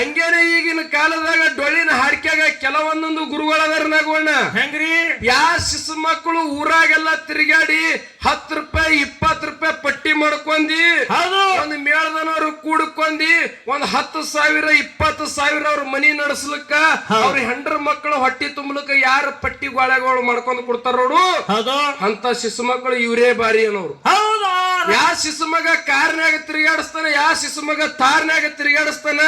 ಹಂಗೇನೆ ಈಗಿನ ಕಾಲದಾಗ ಡೊಳ್ಳಿನ ಹಾರ್ಕ್ಯಾಗ ಕೆಲವೊಂದೊಂದು ಗುರುಗಳದಾರ ನಗೋಣ ಹೆಂಗ್ರಿ? ಯಾ ಶಿಶು ಮಕ್ಕಳು ಊರಾಗೆಲ್ಲ ತಿರುಗಾಡಿ ಹತ್ತು ರೂಪಾಯಿ ಇಪ್ಪತ್ತು ರೂಪಾಯಿ ಪಟ್ಟಿ ಮಾಡ್ಕೊಂಡಿ ಅದು ಒಂದು ಮೇಳದನವ್ರು ಕೂಡ್ಕೊಂಡಿ ಒಂದ್ ಹತ್ತು ಸಾವಿರ ಇಪ್ಪತ್ತು ಸಾವಿರ ಅವ್ರ ಮನಿ ನಡೆಸ್ಲಿಕ್ಕ ಅವ್ರ ಹೆಂಡ್ರ ಮಕ್ಕಳು ಹೊಟ್ಟಿ ತುಂಬಲಕ್ಕ ಯಾರ ಪಟ್ಟಿ ಗೋಳೆಗಳು ಮಾಡ್ಕೊಂಡು ಕೊಡ್ತಾರ ನೋಡು. ಅಂತ ಶಿಶು ಮಕ್ಕಳು ಇವರೇ ಬಾರಿ ಅನ್ನೋರು. ಹೌದು. ಯಾ ಶಿಶು ಮಗ ಕಾರ್ನ್ಯಾಗ ತಿರುಗಾಡಿಸ್ತಾನ ಯಾವ ಶಿಶು ಮಗ ತಾರ್ನ್ಯಾಗ ತಿರುಗಾಡಿಸ್ತಾನ.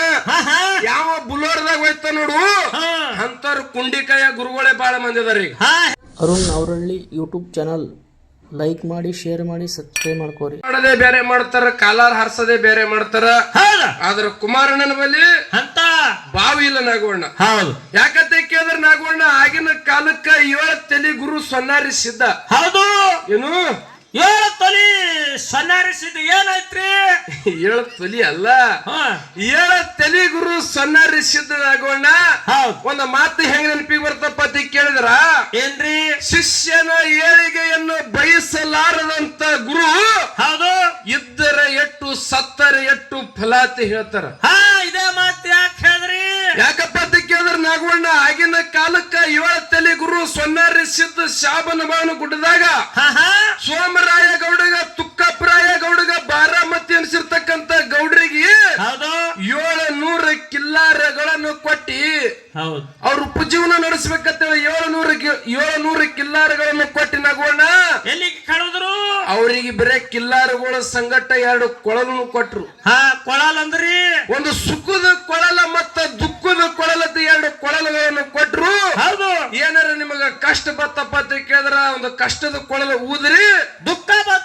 ಯಾವ ಬುಲೋರ್ದಾಗ ಹೋಯ್ತ ನೋಡು. ಹಾ. ಅಂತವ್ರ ಕುಂಡಿಕಾಯ ಗುರುಗಳೇ ಬಾಳ ಮಂದಿ ಅದಾರ ಈಗ. ಹಾ. ಅರುಣ್ ಅವರಳ್ಳಿ ಯೂಟ್ಯೂಬ್ ಚಾನಲ್ ಲೈಕ್ ಮಾಡಿ ಶೇರ್ ಮಾಡಿ ಸಬ್ಸ್ಕ್ರೈಬ್ ಮಾಡ್ಕೋರಿ. ಮಾಡೋದೇ ಬೇರೆ ಮಾಡ್ತಾರ ಕಾಲಾರ್ ಹಾರ್ಸೋದೇ ಬೇರೆ ಮಾಡ್ತಾರ. ಹೌದು. ಆದ್ರ ಕುಮಾರಣ್ಣನ ಬಲಿ ಅಂತ. ಬಾವಿ ಇಲ್ಲ ನಾಗವಣ್ಣ ಹೌದು. ಯಾಕಂತ ಕೇಳಿದ್ರೆ ನಾಗವಣ್ಣ ಆಗಿನ ಕಾಲಕ್ಕ ಏಳ ತಲೆ ಗುರು ಸೊನ್ನಾರಿ ಸಿದ್ಧ. ಹೌದು. ಏನು? ಸನ್ನಾರಿಸಿದ ಏನಾಯ್ತ್ರಿ? ಏಳ ತಲಿ ಅಲ್ಲ. ಹಾ. ಏಳ ತಲಿ ಗುರು ಸನ್ನಾರಿಸಿದ ಸಿದ್ಧ ಒಂದು ಮಾತು ಹೆಂಗ್ ನೆನಪಿಗೆ ಬರ್ತಪ್ಪ ಅಂತ ಕೇಳಿದ್ರ? ಏನ್ರಿ? ಶಿಷ್ಯನ ಏಳಿಗೆಯನ್ನು ಬಯಸಲಾರದಂತ ಗುರು ಹೌದು. ಇದ್ದರ ಎಟ್ಟು ಸತ್ತರ ಎಟ್ಟು ಫಲಾತಿ ಹೇಳ್ತಾರ. ಹಾ ಇದೇ ಮಾತು ಯಾಕೆ ಹೇಳಿದ್ರಿ? ಯಾಕಪ್ಪ ಅಂತ ಕೇಳಿದ್ರ ನಾಗವಣ್ಣ ಆಗಿನ ಕಾಲಕ್ಕ ಏಳ ತಲಿ ಗುರು ಸೊನ್ನಾರಿ ಸಿದ್ಧ ಶಾಬನ ಬಾವನ ಗುಡ್ಡದಾಗ. ಹಾ ಹಾ. ಸೋಮರಾಯ ಗೌಡಗ ತುಕ್ಕಪ್ರಾಯ ಗೌಡಗ ಬಾರಾಮತಿ ಅನ್ಸಿರ್ತಕ್ಕಂತ ಗೌಡ್ರಿಗೆ ಏಳು ನೂರ ಕಿಲ್ಲಾರಗಳನ್ನು ಕೊಟ್ಟಿ ಹೌದು. ಅವ್ರ ಉಪಜೀವನ ನಡೆಸ್ಬೇಕಂತ ಏಳು ನೂರ ಏಳು ನೂರ ಕಿಲ್ಲಾರಗಳನ್ನು ಕೊಟ್ಟಿ ನಗೋಣ ಕಳೆದ್ರು? ಅವರಿಗೆ ಬರೇ ಕಿಲ್ಲಾರಗಳ ಸಂಗಟ ಎರಡು ಕೊಳಲನ್ನು ಕೊಟ್ರು. ಹಾ ಕೊಳಲ್ ಅಂದ್ರಿ. ಒಂದು ಸುಖದ ಕೊಳಲ ಮತ್ತ ದುಃಖದ ಕೊಳಲದ ಎರಡು ಕೊಳಲುಗಳನ್ನು ಕೊಟ್ರು. ಹೌದು. ಏನಾರ ನಿಮಗ ಕಷ್ಟ ಬತ್ತಪ್ಪ ಅಂತ ಕೇಳಿದ್ರ ಒಂದು ಕಷ್ಟದ ಕೊಳಲು ಊದ್ರಿ. ದುಃಖ ಬಂತಂದ್ರ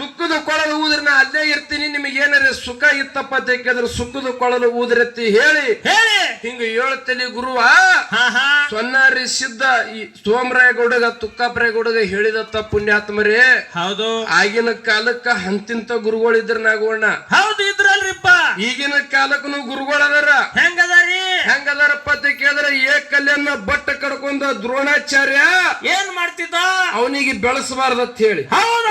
ದುಃಖದ ಕೊಳಲು ಊದ್ರ ನಾ ಅಲ್ಲೇ ಇರ್ತೀನಿ. ನಿಮಗೆ ಏನಾರ ಸುಖ ಇತ್ತಪ್ಪ ಅಂತ ಕೇಳಿದ್ರೆ ಸುಖದ ಕೊಳಲು ಊದ್ರತ್ತಿ ಹೇಳಿ. ಹೇಳಿ. ಹಿಂಗ ಏಳು ತಲೆ ಗುರುವ ಸೊನ್ನಾರಿ ಸಿದ್ಧ ಈ ಸೋಮರಾಯ ಗೌಡಗ ತುಕ್ಕಾಪರಾಯ ಗೌಡಗ ಹೇಳಿದತ್ತ ಪುಣ್ಯಾತ್ಮರೇ. ಹೌದು. ಆಗಿನ ಕಾಲಕ್ಕ ಹಂತಿಂತ ಗುರುಗಳಿದ್ರ ನಾಗೋಣ ಹೌದು ಇದ್ರಲ್ರಿಪ್ಪ. ಈಗಿನ ಕಾಲಕ್ಕನು ಗುರುಗಳದಾರ. ಹೆಂಗದಾರಿ? ಹೆಂಗದಾರಪ್ಪ ಅಂತ ಕೇಳಿದ್ರೆ ಏಕಲ್ಯನ್ನ ಬಟ್ಟ ಕಡ್ಕೊಂಡ ದ್ರೋಣಾಚಾರ್ಯ. ಏನ್ ಮಾಡ್ತಿದ್ದ? ಅವನಿಗೆ ಬೆಳೆಸಬಾರ್ದತ್ ಹೇಳಿ. ಹೌದಾ.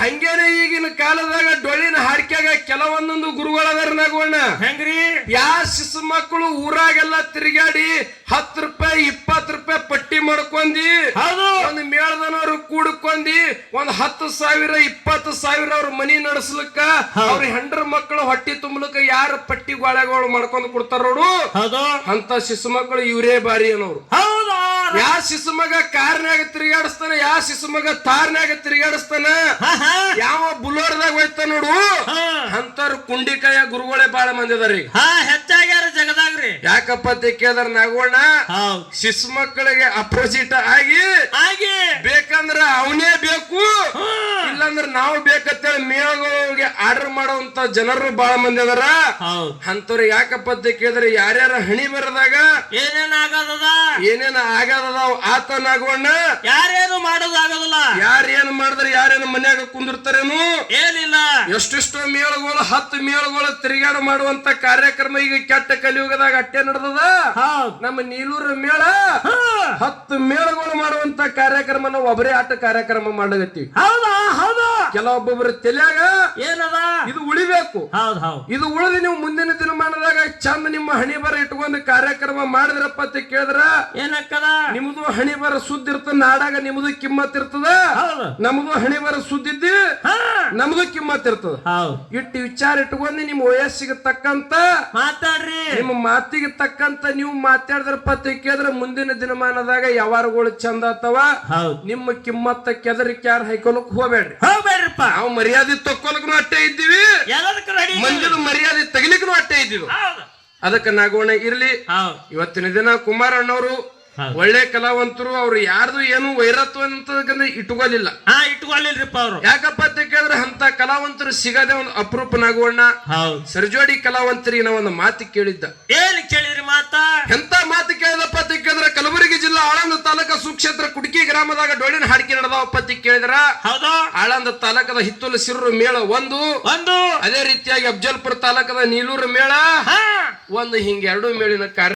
ಹಂಗೇನೆ ಈಗಿನ ಕಾಲದಾಗ ಡೊಳ್ಳಿನ ಹಾಡ್ಕ್ಯಾಗ ಕೆಲವೊಂದೊಂದು ಗುರುಗಳದಾರ ನಗೋಣ ಹೆಂಗ್ರಿ? ಯಾ ಶಿಶು ಮಕ್ಕಳು ಊರಾಗೆಲ್ಲ ತಿರುಗಾಡಿ ಹತ್ತು ರೂಪಾಯಿ ಇಪ್ಪತ್ತು ರೂಪಾಯಿ ಪಟ್ಟಿ ಮಾಡ್ಕೊಂಡಿ. ಹೌದು. ಕೂಡ್ಕೊಂಡಿ ಒಂದ್ ಹತ್ತು ಸಾವಿರ ಇಪ್ಪತ್ತು ಸಾವಿರ ಅವ್ರ ಮನಿ ನಡೆಸ್ಲಿಕ್ಕ ಅವ್ರ ಹೆಂಡ್ರ ಮಕ್ಕಳು ಹೊಟ್ಟಿ ತುಂಬಲಕ್ಕ ಯಾರ ಪಟ್ಟಿ ಗೋಳೆಗಳು ಮಾಡ್ಕೊಂಡು ಕೊಡ್ತಾರ ನೋಡು. ಅಂತ ಶಿಶು ಮಕ್ಕಳು ಇವರೇ ಬಾರಿ ಅನ್ನೋರು. ಯಾ ಶಿಶು ಮಗ ಕಾರ್ನಾಗ ತಿರುಗಾಡಿಸ್ತಾನ ಯಾ ಶಿಶು ಮಗ ತಾರ್ನಾಗ ತಿರುಗಾಡಿಸ್ತಾನ ಯಾವ ಬುಲೋರ್ದಾಗ ಹೋಯ್ತಾನ ನೋಡು. ಹಾ. ಅಂತವ್ರ ಕುಂಡಿಕಾಯ ಗುರುಗಳೇ ಬಾಳ ಮಂದಿ ಅದಾರ ಜಗದಾಗ್ರಿ. ಯಾಕಪ್ಪ ಕೇಳಿದ್ರ ನಾಗೋಣ ಶಿಶು ಮಕ್ಕಳಿಗೆ ಅಪೋಸಿಟ್ ಆಗಿ ಆಗಿ. ಬೇಕಂದ್ರ ಅವನೇ ಬೇಕು ಇಲ್ಲಾಂದ್ರ ನಾವು ಬೇಕಂತೇಳಿ ಮೇಳಗಳಿಗೆ ಆರ್ಡರ್ ಮಾಡುವಂತ ಜನರು ಬಾಳ ಮಂದಿ ಅದಾರ. ಅಂತವ್ರಿಗೆ ಅಂತವ್ರು ಯಾಕಪ್ಪ ಕೇಳಿದ್ರೆ ಯಾರ್ಯಾರ ಹಣಿ ಬರದಾಗ ಏನೇನ್ ಏನೇನ ಆತ ಆತನಾಗೋಣ ಯಾರೇನು ಮಾಡೋದಾಗದಲ್ಲ ಯಾರೇನು ಮಾಡಿದ್ರೆ ಯಾರೇನು ಮನ್ಯಾಗ ಕುಂದಿರ್ತಾರೇನು. ಏನಿಲ್ಲ. ಎಷ್ಟೆಷ್ಟು ಮೇಳಗಳು ಹತ್ತು ಮೇಳಗಳು ತಿರುಗಾಡ ಮಾಡುವಂತ ಕಾರ್ಯಕ್ರಮ ಈಗ ಕೆಟ್ಟ ಕಲಿಯುಗದಾಗ ಅಟ್ಟೆ ನಡೆದದ. ನಮ್ಮ ನೀಲೂರು ಮೇಳ. ಹತ್ತು ಮೇಳಗಳು ಮಾಡುವಂತ ಕಾರ್ಯಕ್ರಮ ನಾವು ಒಬ್ಬರೇ ಆಟ ಕಾರ್ಯಕ್ರಮ ಮಾಡಗತ್ತೀವಿ ಹೌದು. ಕೆಲವೊಬ್ಬೊಬ್ಬರ ತಲೆಯಾಗ ಏನದ? ಇದು ಉಳಿಬೇಕು. ಹೌದ್ ಹೌದು. ಇದು ಉಳಿದು ನೀವು ಮುಂದಿನ ದಿನಮಾನದಾಗ ಚಂದ ನಿಮ್ಮ ಹಣಿ ಬರ ಇಟ್ಕೊಂಡು ಕಾರ್ಯಕ್ರಮ ಮಾಡಿದ್ರಪ್ಪ ಅಂತ ಕೇಳಿದ್ರ? ಏನಕ್ಕದ? ನಿಮ್ದು ಹಣಿ ಬರ ಸುದ್ದಿ ಇರ್ತದ ನಾಡಾಗ ನಿಮ್ದು ಕಿಮ್ಮತ್ ಇರ್ತದ? ನಮ್ದು ಹಣಿ ಬರ ಸುದ್ದಿದ್ದಿ ನಮ್ದು ಕಿಮ್ಮತ್ ಇರ್ತದ. ಹೌದ್. ಇಟ್ಟು ವಿಚಾರ ಇಟ್ಕೊಂಡು ನಿಮ್ಮ ವಯಸ್ಸಿಗೆ ತಕ್ಕಂತ ಮಾತಾಡ್ರಿ. ನಿಮ್ಮ ಮಾತಿಗೆ ತಕ್ಕಂತ ನೀವು ಮಾತಾಡಿದ್ರ ಅಂತ ಕೇಳಿದ್ರೆ ಮುಂದಿನ ದಿನಮಾನದಾಗ ಯಾವಾರಗಳು ಚಂದ ಅಥವಾ ನಿಮ್ಮ ಕಿಮ್ಮತ್ತ ಕೆದರಿಕೆ ಯಾರು ಹೈಕೊಳಕ್ ಹೋಗ್ಬೇಡ್ರಿ. ಹೋಗ್ಬೇಡ್ರಿಪ್ಪ. ನಾವು ಮರ್ಯಾದೆ ತಕ್ಕೊಲಕ್ನು ಅಟ್ಟೆ ಇದ್ದೀವಿ ಮಂದಿರ ಮರ್ಯಾದೆ ತೆಗಿಲಿಕ್ನು ಅಟ್ಟೆ ಇದ್ದೀವಿ. ಅದಕ್ಕೆ ನಾಗೋಣ ಇರ್ಲಿ. ಇವತ್ತಿನ ದಿನ ಕುಮಾರಣ್ಣವರು. ಒಳ್ಳೆ ಕಲಾವಂತರು ಅವ್ರು ಯಾರ್ದು ಏನು ವೈರತ್ವ ಅಂತ ಇಟ್ಕೊಳ್ಳಿಲ್ಲ ಹಾ ಇಟ್ಕೊಳ್ಳಿಲ್ರಿಪ್ಪ ಅವ್ರು. ಯಾಕಪ್ಪ ಅಂತ ಕೇಳಿದ್ರೆ ಅಂತ ಕಲಾವಂತರು ಸಿಗದೆ ಒಂದು ಅಪರೂಪ ನಾಗುವಣ್ಣ ಹೌದ್. ಸರ್ಜೋಡಿ ಕಲಾವಂತರಿಗೆ ನಾವು ಒಂದು ಮಾತು ಕೇಳಿದ್ದ. ಏನ್ ಕೇಳಿದ್ರಿ ಮಾತ? ಎಂತ ಮಾತು ಕೇಳಿದಪ್ಪ ಅಂತ ಕೇಳಿದ್ರೆ ಕಲಬುರಗಿ ಜಿಲ್ಲಾ ಆಳಂದ ತಾಲೂಕ ಸುಕ್ಷೇತ್ರ ಕುಟಕಿ ಗ್ರಾಮದಾಗ ಡೊಳ್ಳಿನ ಹಾಡಿಕೆ ನಡೆದವಪ್ಪ ಅಂತ ಕೇಳಿದ್ರ. ಹೌದಾ. ಆಳಂದ ತಾಲೂಕದ ಹಿತ್ತಲು ಸಿರು ಮೇಳ ಒಂದು. ಒಂದು. ಅದೇ ರೀತಿಯಾಗಿ ಅಫಜಲ್ಪುರ ತಾಲೂಕದ ನೀಲೂರು ಮೇಳ. ಹಾ. ಒಂದು ಹಿಂಗೆ ಎರಡು ಮೇಳಿನ ಕಾರ್ಯ